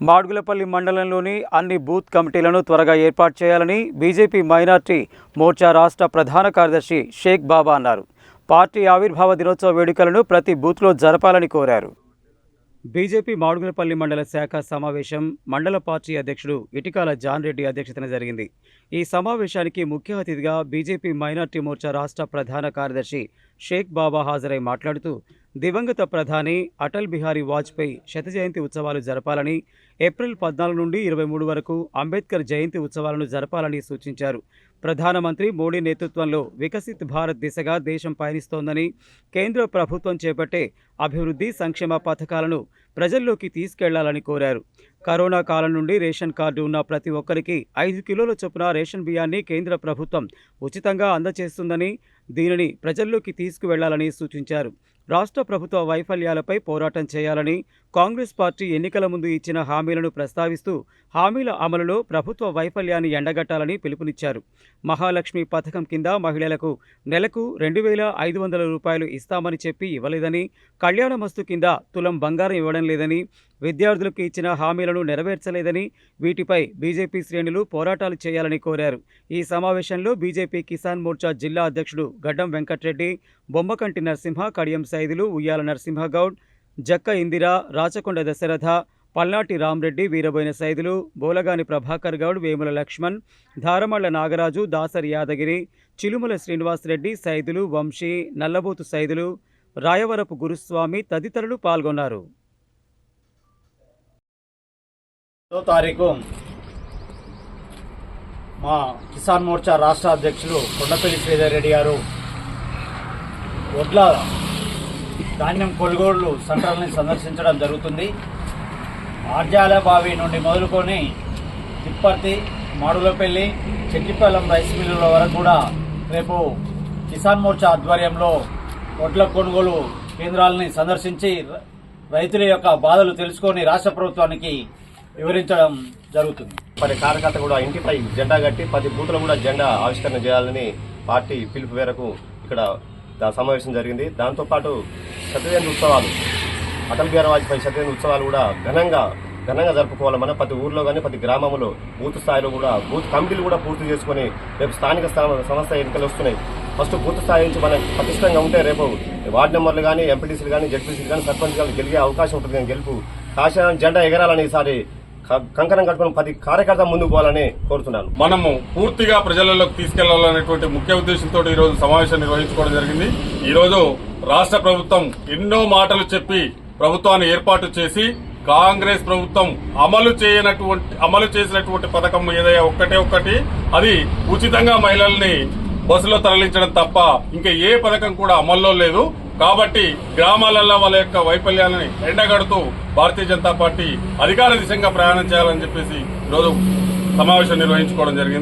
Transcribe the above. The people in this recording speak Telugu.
మాడుగులపల్లి మండలంలోని అన్ని బూత్ కమిటీలను త్వరగా ఏర్పాటు చేయాలని బీజేపీ మైనార్టీ మోర్చా రాష్ట్ర ప్రధాన కార్యదర్శి షేక్ బాబా అన్నారు. పార్టీ ఆవిర్భావ దినోత్సవ వేడుకలను ప్రతి బూత్లో జరపాలని కోరారు. బీజేపీ మాడుగులపల్లి మండల శాఖ సమావేశం మండల పార్టీ అధ్యక్షుడు ఇటికాల జాన్ రెడ్డి అధ్యక్షతన జరిగింది. ఈ సమావేశానికి ముఖ్య అతిథిగా బీజేపీ మైనార్టీ మోర్చా రాష్ట్ర ప్రధాన కార్యదర్శి షేక్ బాబా హాజరై మాట్లాడుతూ దివంగత ప్రధాని అటల్ బిహారీ వాజ్పేయి శత జయంతి ఉత్సవాలు జరపాలని ఏప్రిల్ పద్నాలుగు నుండి ఇరవై మూడు వరకు అంబేద్కర్ జయంతి ఉత్సవాలను జరపాలని సూచించారు. ప్రధానమంత్రి మోడీ నేతృత్వంలో వికసిత్ భారత్ దిశగా దేశం పయనిస్తోందని కేంద్ర ప్రభుత్వం చేపట్టే అభివృద్ధి సంక్షేమ పథకాలను ప్రజల్లోకి తీసుకెళ్ళాలని కోరారు. కరోనా కాలం నుండి రేషన్ కార్డు ఉన్న ప్రతి ఒక్కరికి ఐదు కిలోల చొప్పున రేషన్ బియ్యాన్ని కేంద్ర ప్రభుత్వం ఉచితంగా అందజేస్తుందని దీనిని ప్రజల్లోకి తీసుకువెళ్ళాలని సూచించారు. రాష్ట్ర ప్రభుత్వ వైఫల్యాలపై పోరాటం చేయాలని కాంగ్రెస్ పార్టీ ఎన్నికల ముందు ఇచ్చిన హామీలను ప్రస్తావిస్తూ హామీల అమలులో ప్రభుత్వ వైఫల్యాన్ని ఎండగట్టాలని పిలుపునిచ్చారు. మహాలక్ష్మి పథకం కింద మహిళలకు నెలకు రెండు వేల ఐదు వందల రూపాయలు ఇస్తామని చెప్పి ఇవ్వలేదని కళ్యాణమస్తు కింద తులం బంగారం ఇవ్వడం లేదని విద్యార్థులకు ఇచ్చిన హామీలను నెరవేర్చలేదని వీటిపై బీజేపీ శ్రేణులు పోరాటాలు చేయాలని కోరారు. ఈ సమావేశంలో బీజేపీ కిసాన్ మోర్చా జిల్లా అధ్యక్షుడు గడ్డం వెంకట్రెడ్డి బొమ్మకంటి నరసింహ కడియం సైదులు ఉయ్యాల నరసింహగౌడ్ జక్క ఇందిర రాచకొండ దశరథ పల్నాటి రామ్రెడ్డి వీరబోయిన సైదులు బోలగాని ప్రభాకర్ గౌడ్ వేముల లక్ష్మణ్ ధారమళ్ళ నాగరాజు దాసరి యాదగిరి చిలుమల శ్రీనివాసరెడ్డి సైదులు వంశీ నల్లబోతు సైదులు రాయవరపు గురుస్వామి తదితరులు పాల్గొన్నారు. దో తారీఖు మా కిసాన్ మోర్చా రాష్ట్ర అధ్యక్షులు కొండపల్లి శ్రీధర్ రెడ్డి గారు ఒడ్ల ధాన్యం కొనుగోళ్ళు సెంటర్ని సందర్శించడం జరుగుతుంది. ఆర్జాల బావి నుండి మొదలుకొని తిప్పర్తి మాడులపల్లి చెట్టిపల్లం రైస్ మిల్లుల వరకు కూడా రేపు కిసాన్ మోర్చా ఆధ్వర్యంలో ఒడ్ల కొనుగోలు కేంద్రాలని సందర్శించి రైతుల యొక్క బాధలు తెలుసుకొని రాష్ట్ర ప్రభుత్వానికి వివరించడం జరుగుతుంది. పది కార్యకర్త కూడా ఇంటిపై జెండా కట్టి ప్రతి బూత్లో కూడా జెండా ఆవిష్కరణ చేయాలని పార్టీ పిలుపు మేరకు ఇక్కడ సమావేశం జరిగింది. దాంతోపాటు సత్యజయంతి ఉత్సవాలు అటల్ బిహారీ వాజ్పేయి సత్యజయంతి ఉత్సవాలు కూడా ఘనంగా ఘనంగా జరుపుకోవాలి. మనం ప్రతి ఊర్లో కానీ ప్రతి గ్రామంలో బూత్ స్థాయిలో కూడా బూత్ కమిటీలు కూడా పూర్తి చేసుకొని రేపు స్థానిక సంస్థ ఎన్నికలు వస్తున్నాయి. ఫస్ట్ బూత్ స్థాయి నుంచి మనం పటిష్టంగా ఉంటే రేపు వార్డు నెంబర్లు కానీ ఎంపీటీసీలు కానీ జడ్పీసీలు కానీ సర్పంచ్ కానీ గెలిగే అవకాశం ఉంటుంది. కానీ గెలుపు కాశీ జెండా ఎగరాలని ఈసారి కంకణం కట్టుకుని ప్రతి కార్యకర్త ముందుకు పోవాలని కోరుతున్నాను. మనము పూర్తిగా ప్రజలలోకి తీసుకెళ్ళాలనేటువంటి ముఖ్య ఉద్దేశంతో ఈ రోజు సమావేశం నిర్వహించుకోవడం జరిగింది. ఈ రోజు రాష్ట్ర ప్రభుత్వం ఎన్నో మాటలు చెప్పి ప్రభుత్వాన్ని ఏర్పాటు చేసి కాంగ్రెస్ ప్రభుత్వం అమలు చేయనటువంటి అమలు చేసినటువంటి పథకం ఏదైనా ఒక్కటే ఒక్కటి అది ఉచితంగా మహిళల్ని బస్సులో తరలించడం తప్ప ఇంకా ఏ పథకం కూడా అమల్లో లేదు. కాబట్టి గ్రామాలలో వాళ్ళ యొక్క వైఫల్యాలని ఎండగడుతూ భారతీయ జనతా పార్టీ అధికార దిశగా ప్రయాణం చేయాలని చెప్పేసి ఈరోజు సమావేశం నిర్వహించుకోవడం జరిగింది.